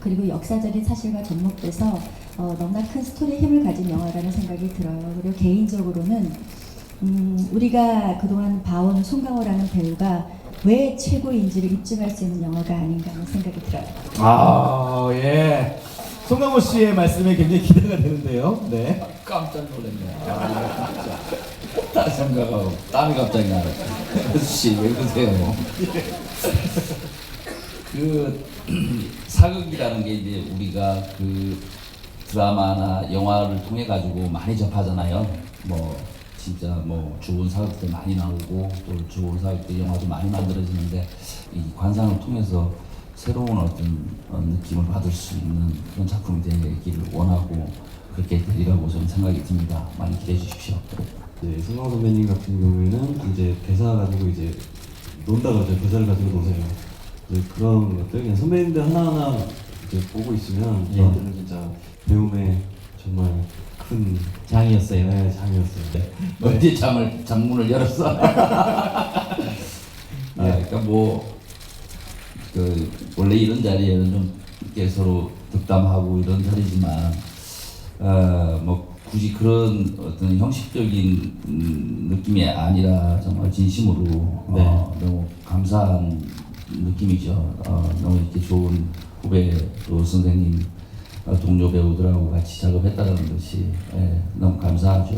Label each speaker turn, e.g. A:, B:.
A: 그리고 역사적인 사실과 접목돼서 어, 너무나 큰 스토리 힘을 가진 영화라는 생각이 들어요. 그리고 개인적으로는 음, 우리가 그동안 봐온 송강호라는 배우가 왜 최고인지를 입증할 수 있는 영화가 아닌가 하는 생각이 들어요.
B: 아, 예. 송강호 씨의 말씀에 굉장히 기대가 되는데요. 네.
C: 깜짝 놀랐네. 아, 진짜. 딱 생각하고 땀이 갑자기 나네. 씨 왜 그러세요? 그 사극이라는 게 이제 우리가 그 드라마나 영화를 통해 가지고 많이 접하잖아요. 뭐 진짜 뭐 좋은 사극도 많이 나오고 또 좋은 사극도 영화도 많이 만들어지는데 이 관상을 통해서 새로운 어떤 어, 느낌을 받을 수 있는 그런 작품이 되기를 원하고 그렇게 되리라고 저는 생각이 듭니다. 많이 기대해 주십시오.
D: 네, 송강 선배님 같은 경우에는 이제 대사 가지고 이제 논다 그러죠. 대사를 가지고 노세요. 이제 그런 것들 그냥 선배님들 하나하나 이제 보고 있으면
B: 예.
D: 저한테는 진짜 배움의 정말 큰
B: 장이었어요.
D: 네, 장이었어요. 네.
C: 언제 잠을 장문을 열었어? 아, 그러니까 뭐, 그, 원래 이런 자리에는 좀 이렇게 서로 덕담하고 이런 자리지만, 어, 뭐, 굳이 그런 어떤 형식적인 음, 느낌이 아니라 정말 진심으로
D: 네.
C: 어, 너무 감사한 느낌이죠. 어, 너무 이렇게 좋은 후배 또 선생님, 어, 동료 배우들하고 같이 작업했다는 것이 예, 너무 감사하죠.